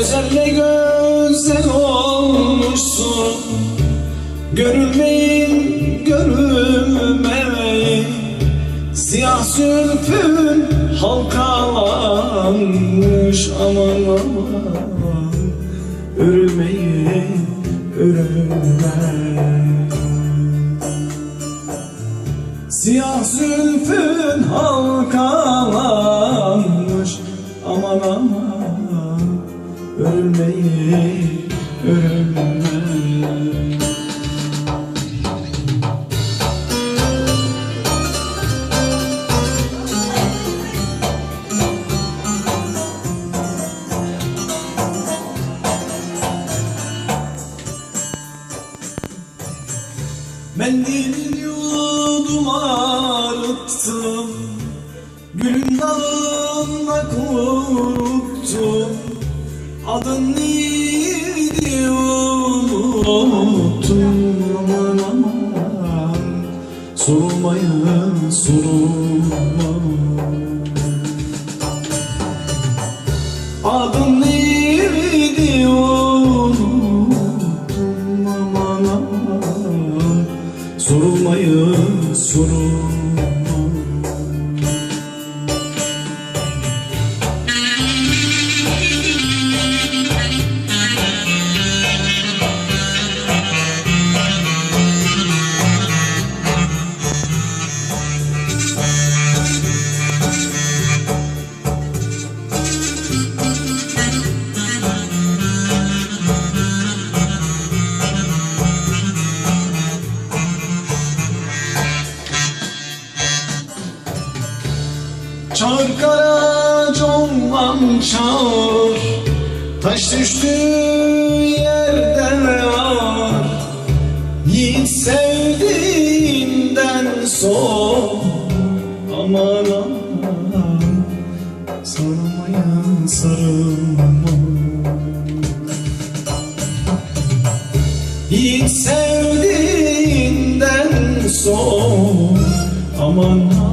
Güzel olmuşsun. Görünmeyin, görünmeyin Siyah zülfün halkalanmış. Aman aman Örülmeyin, örülmeyin. Siyah zülfün halkalanmış Ölmeyin, ölmeyin Mendil yudum arıttım Gülün dalında kuruttum Adın neydi unuttum Aman. Aman Sorulmayın. Sorulma Adın neydi unuttum Aman. Aman Sorulmayın. sorulma Çağır kara conman çağır Taş düştü yerden var Yiğit sevdiğinden sor Aman aman. Sarılmayan sarılma Yiğit sevdiğinden sor Aman aman